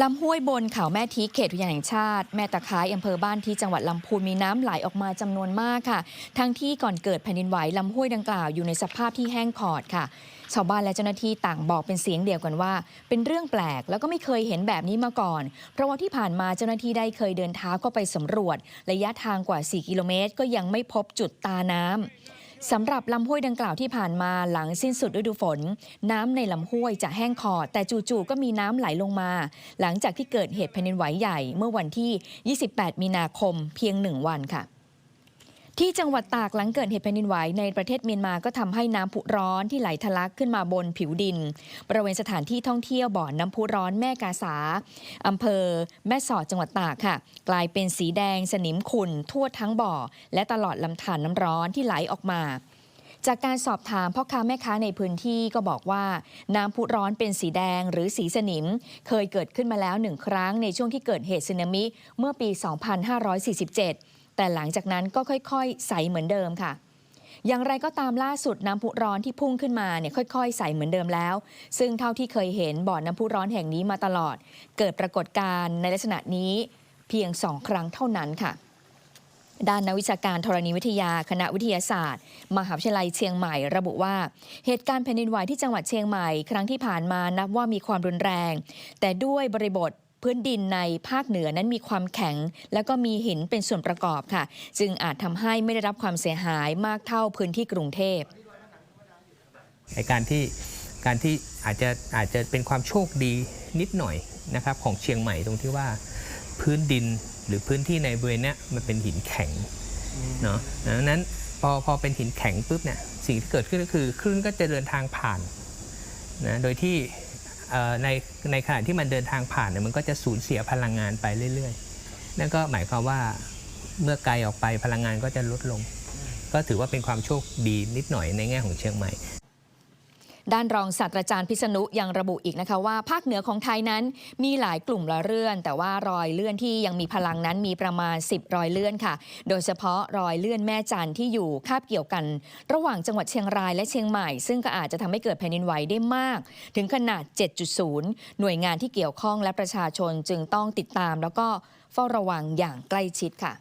ลำห้วยบนเขาแม่ทีเขตอุทยานแห่งชาติ แม่ตะไคร้อำเภอบ้านที่จังหวัดลำพูนมีน้ำไหลออกมาจำนวนมากค่ะ ทั้งที่ก่อนเกิดแผ่นดินไหวลำห้วยดังกล่าวอยู่ในสภาพที่แห้งขอดค่ะ ชาวบ้านและเจ้าหน้าที่ต่างบอกเป็นเสียงเดียวกันว่า เป็นเรื่องแปลกแล้วก็ไม่เคยเห็นแบบนี้มาก่อน เพราะว่าที่ผ่านมาเจ้าหน้าที่ได้เคยเดินเท้าเข้าไปสำรวจ ระยะทางกว่า 4 กิโลเมตร ก็ยังไม่พบจุดตาน้ำ สำหรับลำห้วยดังกล่าวที่ผ่านมาหลังสิ้นสุดฤดูฝน น้ำในลำห้วยจะแห้งขอดแต่จู่ๆก็มีน้ำไหลลงมา หลังจากที่เกิดเหตุแผ่นดินไหวใหญ่เมื่อวันที่ 28 มีนาคมเพียงหนึ่งวันค่ะ ที่จังหวัดตากหลังเกิดเหตุแผ่นดินไหวในประเทศเมียนมาก็ทำให้น้ำพุร้อนที่ไหลทะลักขึ้นมาบนผิวดิน บริเวณสถานที่ท่องเที่ยวบ่อน้ำพุร้อนแม่กาสาอำเภอ แม่สอดจังหวัดตากค่ะ กลายเป็นสีแดงสนิมขุ่นทั่วทั้งบ่อ และตลอดลำธารน้ำร้อนที่ไหลออกมาจากการสอบถามพ่อค้าแม่ค้าในพื้นที่ก็บอกว่าน้ำพุร้อนเป็นสีแดงหรือสีสนิม เคยเกิดขึ้นมาแล้วหนึ่งครั้งในช่วงที่เกิดเหตุสึนามิเมื่อปี 2547 แต่หลังจากนั้นก็ค่อยๆ ใสเหมือนเดิมค่ะ อย่างไรก็ตามล่าสุดน้ำพุร้อนที่พุ่งขึ้นมาเนี่ยค่อย ๆ ใสเหมือนเดิมแล้ว ซึ่งเท่าที่เคยเห็นบ่อน้ำพุร้อนแห่งนี้มาตลอด เกิดปรากฏการณ์ในลักษณะนี้เพียงสองครั้งเท่านั้นค่ะด้านนักวิชาการธรณีวิทยาคณะวิทยาศาสตร์ มหาวิทยาลัยเชียงใหม่ระบุว่า เหตุการณ์แผ่นดินไหวที่จังหวัดเชียงใหม่ ครั้งที่ผ่านมานับว่ามีความรุนแรง แต่ด้วยบริบท พื้นดินในภาคเหนือนั้นมีความแข็ง แล้วก็มีหินเป็นส่วนประกอบค่ะ จึงอาจทำให้ไม่ได้รับความเสียหายมากเท่าพื้นที่กรุงเทพในการที่การที่อาจจะอาจจะเป็นความโชคดีนิดหน่อยนะครับของเชียงใหม่ตรงที่ว่าพื้นดินหรือพื้นที่ในบริเวณเนี้ยมันเป็นหินแข็งเนาะดังนั้นพอพอเป็นหินแข็งปุ๊บเนี่ยสิ่งที่เกิดขึ้นก็คือคลื่นก็จะเดินทางผ่านนะโดยที่เอ่อ ในในขณะที่มันเดินทางผ่านเนี่ยมันก็จะสูญเสียพลังงานไปเรื่อยๆ นั่นก็หมายความว่าเมื่อไกลออกไปพลังงานก็จะลดลง ก็ถือว่าเป็นความโชคดีนิดหน่อยในแง่ของเชียงใหม่ ด้านรองศาสตราจารย์พิษณุยังระบุอีกนะคะว่าภาคเหนือของไทยนั้นมีหลายกลุ่มละเลื่อน แต่ว่ารอยเลื่อนที่ยังมีพลังนั้นมีประมาณ 10 รอยเลื่อนค่ะ โดยเฉพาะรอยเลื่อนแม่จันที่อยู่คาบเกี่ยวกัน ระหว่างจังหวัดเชียงรายและเชียงใหม่ ซึ่งก็อาจจะทำให้เกิดแผ่นดินไหวได้มาก ถึงขนาด 7.0 หน่วยงานที่เกี่ยวข้องและประชาชนจึงต้องติดตาม แล้วก็เฝ้าระวังอย่างใกล้ชิดค่ะ